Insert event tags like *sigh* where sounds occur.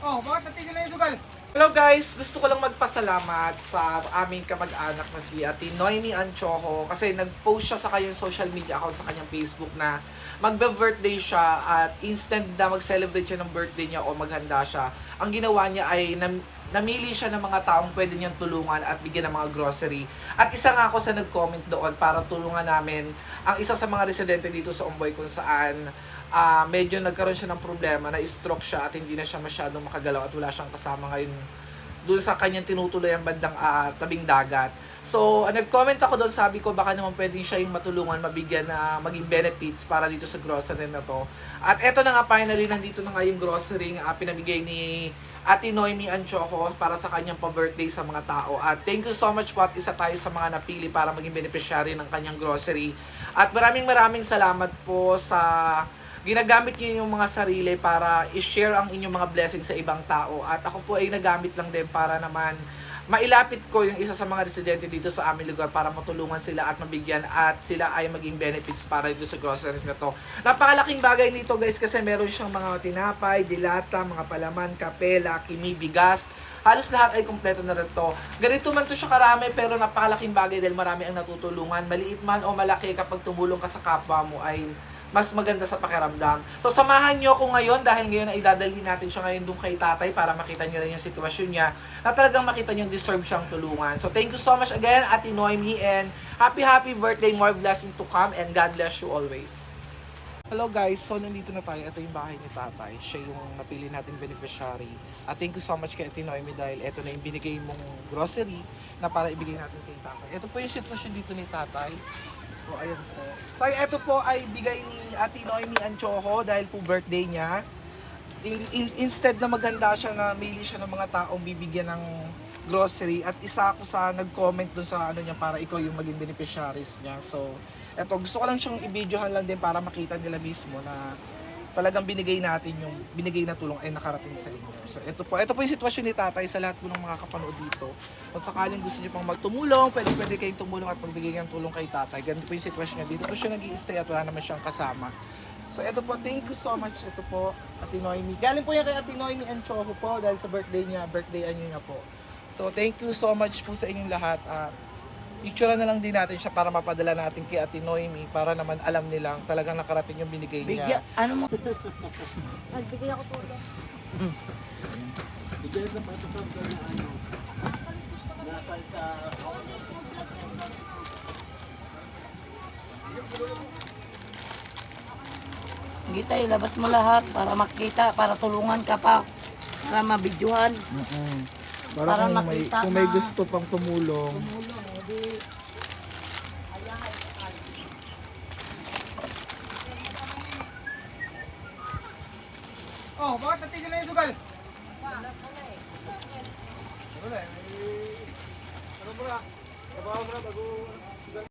Oh, bakit natigil na yung sugal? Hello guys! Gusto ko lang magpasalamat sa aming kamag-anak na si Ate Noemi Anchoho kasi nag-post siya sa kanyang social media account sa kanyang Facebook na magbe-birthday siya at instant na mag-celebrate siya ng birthday niya o maghanda siya. Ang ginawa niya ay namili siya ng mga taong pwede niyang tulungan at bigyan ng mga grocery. At isa nga ako sa nag-comment doon para tulungan namin ang isa sa mga residente dito sa Umboy kung saan ah medyo nagkaroon siya ng problema, na-stroke siya at hindi na siya masyadong makagalaw at wala siyang kasama ngayon doon sa kanyang tinutuloy ang bandang ah, tabing dagat. So, ah, nag-comment ako doon, sabi ko baka naman pwedeng siya yung matulungan, mabigyan na maging benefits para dito sa grocery na to. At eto na nga finally, nandito na nga yung grocery nga pinamigay ni Ate Noemi Anchoco para sa kanyang pa-birthday sa mga tao. At thank you so much po at isa tayo sa mga napili para maging beneficiary ng kanyang grocery. At maraming maraming salamat po sa ginagamit niyo yung mga sarili para i-share ang inyong mga blessings sa ibang tao. At ako po ay nagamit lang din para naman mailapit ko yung isa sa mga residente dito sa aming lugar para matulungan sila at mabigyan at sila ay maging benefits para dito sa groceries na to. Napakalaking bagay nito guys kasi meron siyang mga tinapay, dilata, mga palaman, kapela, kimi, bigas, halos lahat ay kompleto na rin to. Ganito man to siya karami pero napakalaking bagay dahil marami ang natutulungan. Maliit man o malaki kapag tumulong ka sa kapwa mo ay mas maganda sa pakiramdam. So samahan nyo ako ngayon dahil ngayon ay dadalhin natin siya ngayon doon kay tatay para makita nyo rin yung sitwasyon niya na talagang makita nyo deserve siyang tulungan. So thank you so much again Ate Noemi and happy happy birthday, more blessing to come and God bless you always. Hello guys, so nandito na tayo. Ito yung bahay ni tatay. Siya yung napili nating beneficiary. At thank you so much kay Ate Noemi dahil ito na yung binigay mong grocery na para ibigay natin kay tatay. Ito po yung sitwasyon dito ni tatay. So ayan po. Tay, ito po ay bigay ni Ate Noemi Anchoho dahil po birthday niya. In- in- instead na maghanda siya na mili siya ng mga taong bibigyan ng grocery at isa ako sa nag-comment dun sa ano niya para ikaw yung maging beneficiaries niya. So, eto gusto ko lang siyang i-videohan lang din para makita nila mismo na talagang binigay natin yung binigay na tulong ay nakarating sa inyo. So, ito po. Ito po yung sitwasyon ni tatay sa lahat po ng mga kapanood dito. Kung sakaling gusto niyo pang magtumulong, pwede pwede kayong tumulong at magbigay ng tulong kay tatay. Ganito po yung sitwasyon niya. Dito po siya nag stay at wala naman siyang kasama. So, ito po. Thank you so much. Ito po, Ate Noemi. Galing po yan kay Ate Noemi and Choco po dahil sa birthday niya. Birthday ano niya po. So, thank you so much po sa inyong lahat. At picture na lang din natin siya para mapadala natin kay Ate Noemi para naman alam nilang talagang nakarating yung binigay niya. Bigyan, ano mo? *laughs* Nagbigay ako tulong. Bigyan sa patusap na ano. Nasa sa... Sige tayo, labas mo lahat para makita, para tulungan ka pa. Para mabidyohan. mm Para Para kung may, makita kung may na- gusto pang tumulong. Oh, bakit natigil na yung sugal?